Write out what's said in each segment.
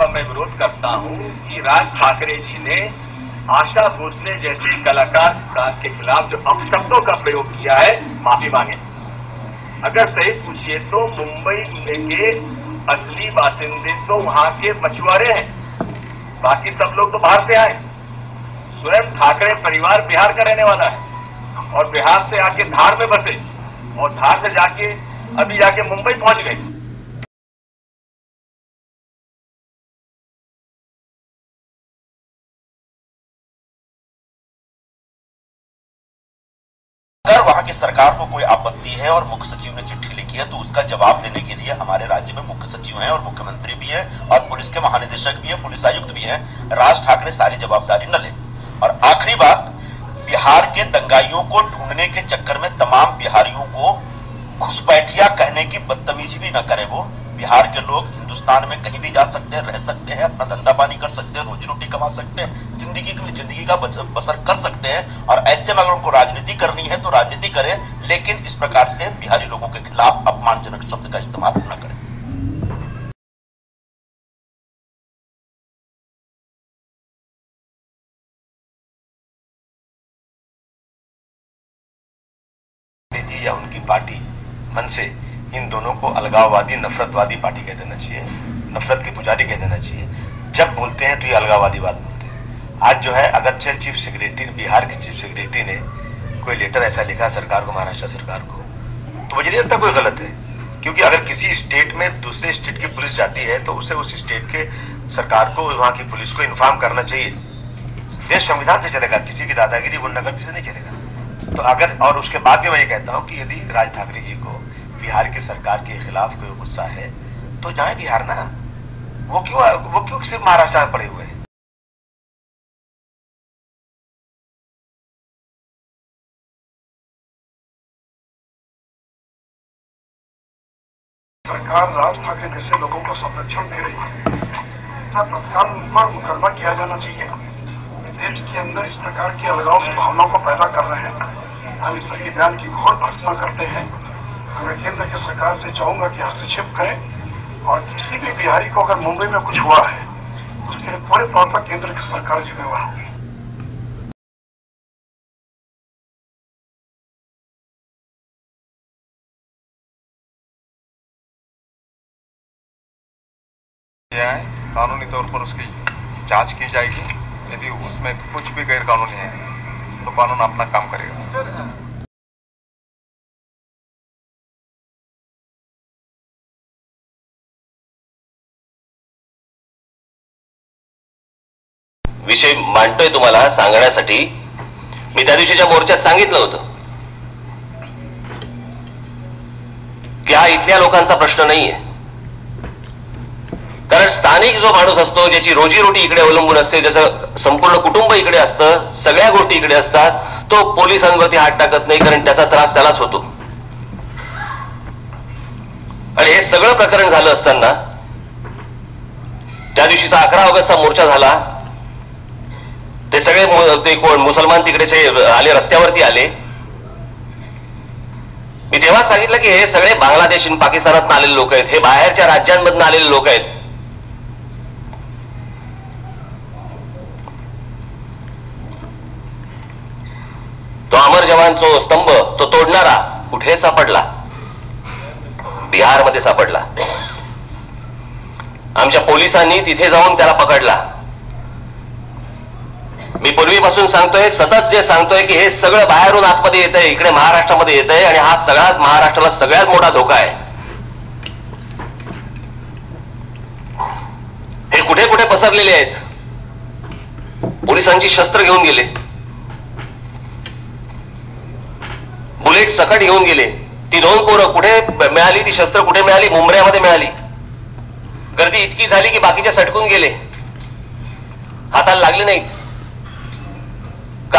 का मैं विरोध करता हूँ कि राज ठाकरे जी ने आशा भोसले जैसे कलाकार का- के खिलाफ जो अपशब्दों का प्रयोग किया है, माफ़ी मांगे। अगर सही पूछिए तो मुंबई के असली बासिंदे तो वहाँ के मछुआरे हैं। बाकी सब लोग तो बाहर से आए। स्वयं ठाकरे परिवार बिहार का रहने वाला है और बिहार से आके धार में बसे और धार से जाके अभी जाके मुंबई पहुँच गए। सरकार को कोई आपत्ति है और मुख्य सचिव ने चिट्ठी लिखी है तो उसका जवाब देने के लिए हमारे राज्य में मुख्य सचिव हैं और मुख्यमंत्री भी है और पुलिस के महानिदेशक भी है, पुलिस आयुक्त भी है। राज ठाकरे सारी जवाबदारी न ले। और आखिरी बात, बिहार के दंगाइयों को ढूँढने के चक्कर में तमाम बिहारियों को घुसपैठिया कहने की बदतमीजी भी न करे वो। बिहार के लोग हिंदुस्तान में कहीं भी जा सकते हैं, रह सकते हैं, अपना धंधा पानी कर सकते हैं, रोजी रोटी कमा सकते हैं, ज़िंदगी की ज़िंदगी का बसर कर सकते हैं और ऐसे में अगर उनको राजनीति करनी है तो राजनीति करें, लेकिन इस प्रकार से बिहारी लोगों के खिलाफ अपमानजनक शब्द का इस्तेमाल न करें। या उनकी पार्टी मन से इन दोनों को अलगाववादी, नफरतवादी पार्टी कह देना चाहिए। नफरत के पुजारी कह देना चाहिए। जब बोलते हैं तो ये अलगाववादी बात बोलते हैं। आज जो है अगर चाहे चीफ सेक्रेटरी, बिहार के चीफ सेक्रेटरी ने कोई लेटर ऐसा लिखा सरकार को, महाराष्ट्र सरकार को। तो मुझे नहीं लगता कोई गलत है। क्योंकि अगर किसी स्टेट में दूसरे स्टेट की पुलिस जाती है तो उसे उस स्टेट के सरकार को, वहाँ की पुलिस को इन्फॉर्म करना चाहिए। देश संविधान से चलेगा, किसी की दादागिरी, गुंडागर्दी से नहीं चलेगा। तो अगर, और उसके बाद भी मैं ये कहता हूँ कि यदि राज ठाकरे जी को बिहार की सरकार के खिलाफ कोई गुस्सा है तो जाए बिहार ना। वो क्यों वो क्यों सिर्फ़ महाराष्ट्र में पड़े हुए हैं? सरकार राज ठाकरे जैसे लोगों को संरक्षण दे रही है। तत्काल उन पर मुकदमा किया जाना चाहिए। देश के अंदर इस प्रकार की अलगाव भावना को पैदा कर रहे हैं। हम इस संविधान की घोर भर्सना करते हैं। मैं केंद्र की सरकार से चाहूँगा कि हस्तक्षेप करें। और किसी भी बिहारी को अगर मुंबई में कुछ हुआ है, उसके लिए पूरे तौर पर केंद्र की सरकार जिम्मेवार होगी। कानूनी तौर पर उसकी जाँच की जाएगी। यदि उसमें कुछ भी गैर कानूनी है तो कानून अपना काम करेगा। विषय मांडतोय तुम्हाला सांगण्यासाठी. मी त्या दिवशीच्या मोर्चात सांगितलं होतं. की हा इथल्या लोकांचा प्रश्न नाहीये. कारण स्थानिक जो माणूस असतो ज्याची रोजीरोटी इकडे अवलंबून असते ज्याचं संपूर्ण कुटुंब इकडे असतं सगळ्या गोष्टी इकडे असतात तो पोलिसांवरती हात टाकत नाही कारण त्याचा त्रास त्यालाच होतो. आणि हे सगळं प्रकरण झालं असताना त्या दिवशीचा अकरा ऑगस्टचा मोर्चा झाला ते सगळे ते कोण मुसलमान तिकडेचे आले रस्त्यावरती आले. मी तेव्हा सांगितलं की हे सगळे बांगलादेश आणि पाकिस्तानात आलेले लोक आहेत. हे बाहेरच्या राज्यांमधून आलेले लोक आहेत. तो अमर जवान जो स्तंभ तो तोडणारा कुठे सापडला? बिहारमध्ये सापडला. आमच्या पोलिसांनी तिथे जाऊन त्याला पकडला. मी पूर्वीपासून सांगतोय सतत जे सांगतोय की हे सगळं बाहेरून आतमध्ये येत आहे इकडे महाराष्ट्रामध्ये येत आहे आणि हा सगळ्यात महाराष्ट्राला सगळ्यात मोठा धोका आहे. हे कुठे कुठे पसरलेले आहेत? पोलिसांची शस्त्र घेऊन गेले. बुलेट सकट घेऊन गेले. ती दोन पोरं कुठे मिळाली? ती शस्त्र कुठे मिळाली? मुंबऱ्यामध्ये मिळाली. गर्दी इतकी झाली की बाकीच्या सटकून गेले. हाताला लागले नाहीत.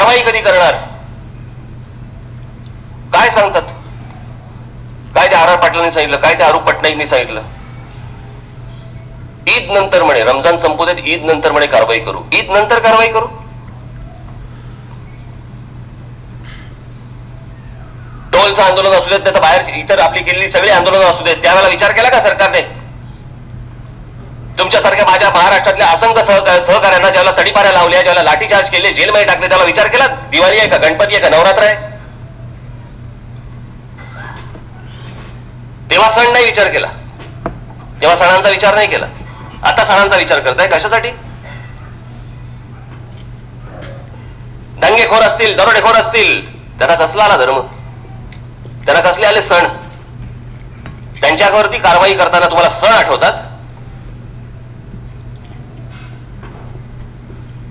कारवाई कधी करणार? काय सांगतात? काय ते आर आर पाटलांनी सांगितलं? काय ते अरूप पटनाईकनी सांगितलं? ईद नंतर म्हणे रमजान संपू देत ईद नंतर म्हणे कारवाई करू. ईद नंतर कारवाई करू? टोलचं आंदोलन असू देत तर बाहेर इतर आपली केलेली सगळी आंदोलन असू देत. त्यावेळेला विचार केला का सरकारने? तुमच्यासारख्या माझ्या महाराष्ट्रातल्या असंख्य सहकाऱ्यांना ज्याला तडीपाऱ्या लावल्या ज्याला लाठीचार्ज केले जेलमध्ये टाकले त्याला विचार केला दिवाळी आहे का गणपती आहे का नवरात्र आहे? तेव्हा सण नाही विचार केला. तेव्हा सणांचा विचार नाही केला. आता सणांचा विचार करताय कशासाठी? दंगेखोर असतील दरोडेखोर असतील त्यांना कसला आला धर्म? त्यांना कसले आले सण? त्यांच्यावरती कारवाई करताना तुम्हाला सण आठवतात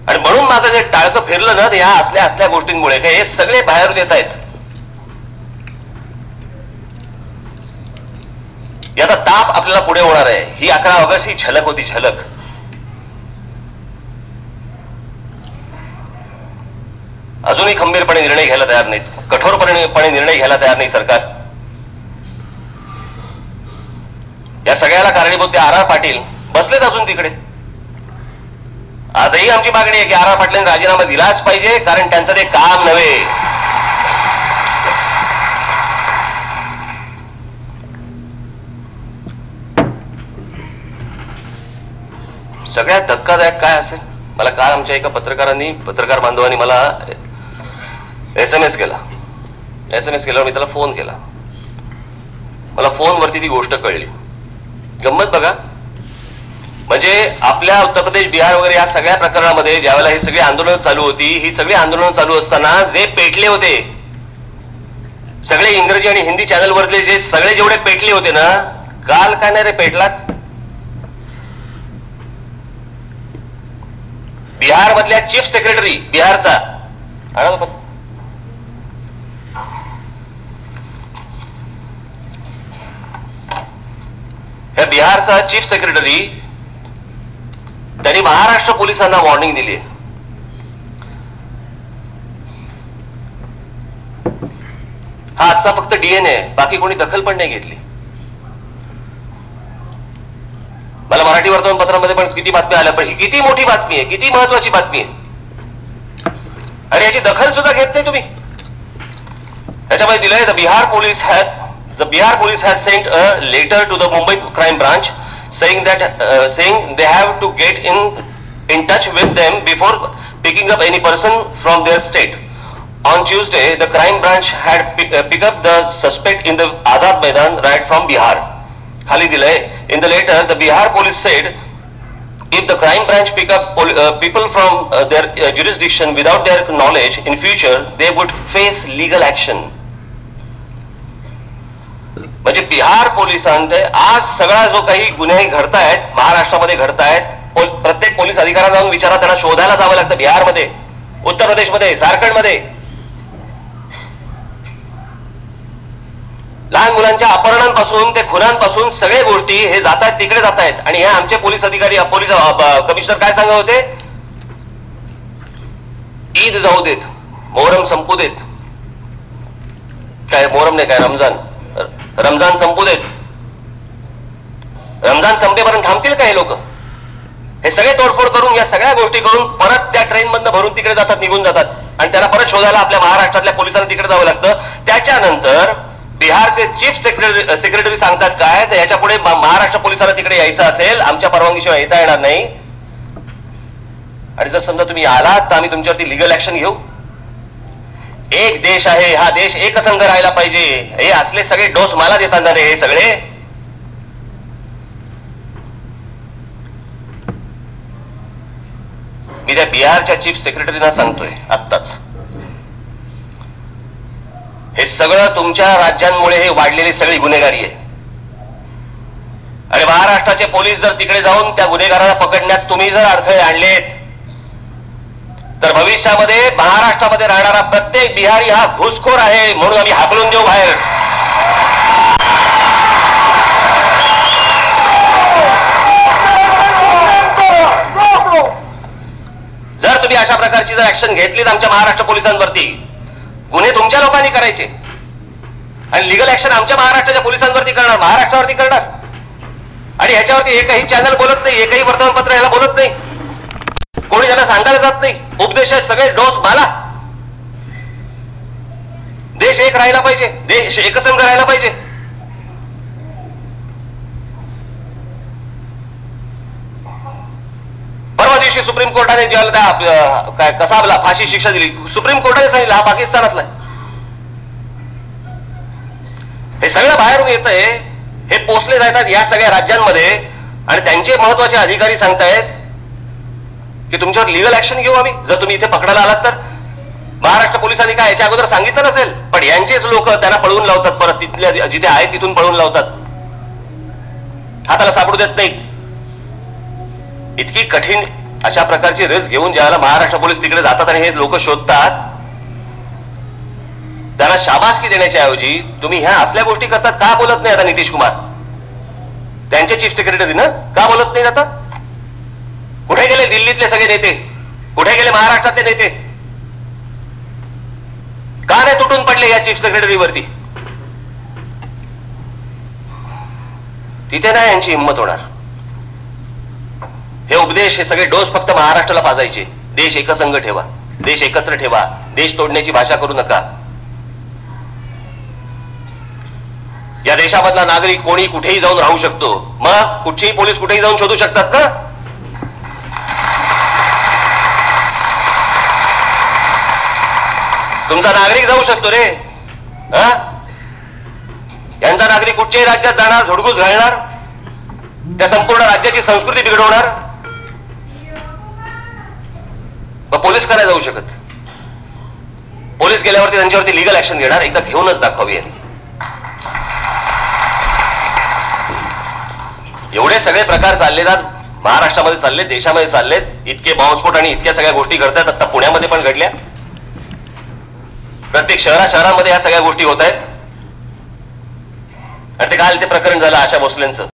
आणि म्हणून माझं जे टाळकं फिरलं ना या असल्या असल्या गोष्टींमुळे काय हे सगळे बाहेर येत आहेत. याचा ताप आपल्याला पुढे होणार आहे. ही अकरा ऑगस्ट ही झलक होती झलक. अजूनही खंबीरपणे निर्णय घ्यायला तयार नाहीत. कठोरपणे निर्णय घ्यायला तयार नाही सरकार. या सगळ्याला कारणीभूत ते आर आर पाटील. बसलेत अजून तिकडे. आजही आमची मागणी आहे की आर आर पाटलांनी राजीनामा दिलाच पाहिजे कारण त्यांचं ते काम नव्हे. सगळ्यात धक्कादायक काय असेल? मला काल आमच्या एका पत्रकारांनी पत्रकार बांधवांनी मला एस एम एस केला. एस एम एस केल्यावर मी त्याला फोन केला. मला फोनवरती ती गोष्ट कळली. गंमत बघा. म्हणजे आपल्या उत्तर प्रदेश बिहार वगैरे या सगळ्या प्रकरणामध्ये ज्यावेळेला ही सगळी आंदोलन चालू होती ही सगळी आंदोलन चालू असताना जे पेटले होते सगळे इंग्रजी आणि हिंदी चॅनलवरले जे सगळे जेवढे पेटले होते ना काल काय नाही रे पेटलात? बिहार मधल्या चीफ सेक्रेटरी बिहारचा. बिहारचा चीफ सेक्रेटरी त्यांनी महाराष्ट्र पोलिसांना वॉर्निंग दिली आहे. हा आजचा फक्त डीएनए बाकी कोणी दखल पण नाही घेतली. मला मराठी वर्तमानपत्रामध्ये पण किती बातम्या आल्या पण ही किती मोठी बातमी आहे किती महत्वाची बातमी आहे. आणि याची दखल सुद्धा घेत नाही तुम्ही. याच्यामध्ये दिलंय the Bihar police has the Bihar police has sent a letter to the Mumbai crime branch saying that uh, saying they have to get in in touch with them before picking up any person from their state. On Tuesday, the crime branch had uh, picked uh, pick up the suspect in the Azad Maidan right from Bihar. Khalidilay. In the letter, the Bihar police said, if the crime branch pick up uh, people from uh, their uh, jurisdiction without their knowledge in future, they would face legal action. म्हणजे बिहार पोलिसांचे आज सगळा जो काही गुन्हे घडतायत महाराष्ट्रामध्ये घडतायत प्रत्येक police अधिकाऱ्यांना जाऊन विचारा त्यांना शोधायला जावं लागतं बिहारमध्ये उत्तर प्रदेशमध्ये झारखंडमध्ये. लहान मुलांच्या अपहरणांपासून ते खुनांपासून सगळे गोष्टी हे जात आहेत तिकडे जात आहेत आणि हे आमचे पोलीस अधिकारी पोलीस कमिशनर काय सांगत होते? ईद जाऊ देत मोहरम संपू देत. काय मोहरम नाही काय रमजान? रमजान संपू देत रमजान संपेपर्यंत थांबतील का हे लोक? हे सगळे तोडफोड करून या सगळ्या गोष्टी करून परत त्या ट्रेन मधनं भरून तिकडे जातात निघून जातात. आणि त्यांना परत शोधायला आपल्या महाराष्ट्रातल्या पोलिसांना तिकडे जावं लागतं. त्याच्यानंतर बिहारचे चीफ सेक्रेटरी सेक्रेटरी सांगतात काय तर याच्यापुढे महाराष्ट्र पोलिसांना तिकडे यायचं असेल आमच्या परवानगीशिवाय येता येणार नाही. आणि जर समजा तुम्ही आलात तर आम्ही तुमच्यावरती लिगल ऍक्शन घेऊ. एक देश आहे हा देश एकसंघ राहायला पाहिजे. हे असले सगळे डोस मला देताना रे हे सगळे. मी त्या बिहारच्या चीफ सेक्रेटरीना सांगतोय आत्ताच. हे सगळं तुमच्या राज्यांमुळे हे वाढलेली सगळी गुन्हेगारी आहे. आणि महाराष्ट्राचे पोलीस जर तिकडे जाऊन त्या गुन्हेगारांना पकडण्यात तुम्ही जर अडथळे आणलेत भविष्यामध्ये महाराष्ट्रामध्ये राहणारा प्रत्येक बिहारी हा घुसखोर आहे म्हणून आम्ही हाकलून देऊ बाहेर. जर तुम्ही अशा प्रकारची जर ऍक्शन घेतली तर आमच्या महाराष्ट्र पोलिसांवरती गुन्हे तुमच्या लोकांनी करायचे. आणि लिगल ऍक्शन आमच्या महाराष्ट्राच्या पोलिसांवरती करणार महाराष्ट्रावरती करणार. आणि ह्याच्यावरती एकही चॅनल बोलत नाही एकही वर्तमानपत्र याला बोलत नाही. कोणी त्याला सांगायला जात नाही. उपदेश सगळे डोस बाला. देश एक राहायला पाहिजे. देश एकसंघ राहायला पाहिजे. सुप्रीम कोर्टाने ज्याला त्या काय कसाबला फाशी शिक्षा दिली. सुप्रीम कोर्टाने सांगितलं हा पाकिस्तानातला हे सगळं बाहेरून येत आहे हे पोचले जातात या सगळ्या राज्यांमध्ये. आणि त्यांचे महत्त्वाचे अधिकारी सांगतायत की तुमच्यावर लिगल ऍक्शन घेऊ आम्ही? जर तुम्ही इथे पकडायला आलात तर? महाराष्ट्र पोलिसांनी काय याच्या अगोदर सांगितलं नसेल? पण यांचेच लोक त्यांना पळवून लावतात परत. तिथल्या जिथे आहे तिथून पळवून लावतात. हाताला सापडू देत नाहीत. इतकी कठीण अशा प्रकारची रिस्क घेऊन ज्याला महाराष्ट्र पोलीस तिकडे जातात आणि हे लोक शोधतात त्यांना शाबासकी देण्याच्या ऐवजी तुम्ही ह्या असल्या गोष्टी करतात का बोलत नाही आता नितीश कुमार? त्यांचे चीफ सेक्रेटरी ना? का बोलत नाही आता? दिल्लीतले सगळे नेते. कुठे गेले? महाराष्ट्रातले नेते. का नाही तुटून पडले या चीफ सेक्रेटरीवरती तिथे नाही यांची हिंमत होणार. हे उपदेश हे सगळे डोस फक्त महाराष्ट्राला पाजायचे. देश एकसंघ ठेवा. देश एकत्र ठेवा. देश तोडण्याची भाषा करू नका. या देशामधला नागरिक कोणी कुठेही जाऊन राहू शकतो. मग कुठचेही पोलीस कुठेही जाऊन शोधू शकतात ना तुमचा नागरिक जाऊ शकतो रे. हा? यांचा नागरिक कुठच्याही राज्यात जाणार झोडगूस घालणार त्या संपूर्ण राज्याची संस्कृती बिघडवणार. मग पोलीस करायला जाऊ शकत. पोलीस गेल्यावरती त्यांच्यावरती लिगल ऍक्शन घेणार. एकदा घेऊनच दाखवावी यांनी. एवढे सगळे प्रकार चाललेत आज. महाराष्ट्रामध्ये चाललेत देशामध्ये चाललेत. इतके बॉम्बस्फोट आणि इतक्या सगळ्या गोष्टी घडतात. आता पुण्यामध्ये पण घडल्या. प्रत्येक शहरा शहरामध्ये या सगळ्या गोष्टी होत आहेत. आणि ते काल ते प्रकरण झालं आशा भोसलेंचं.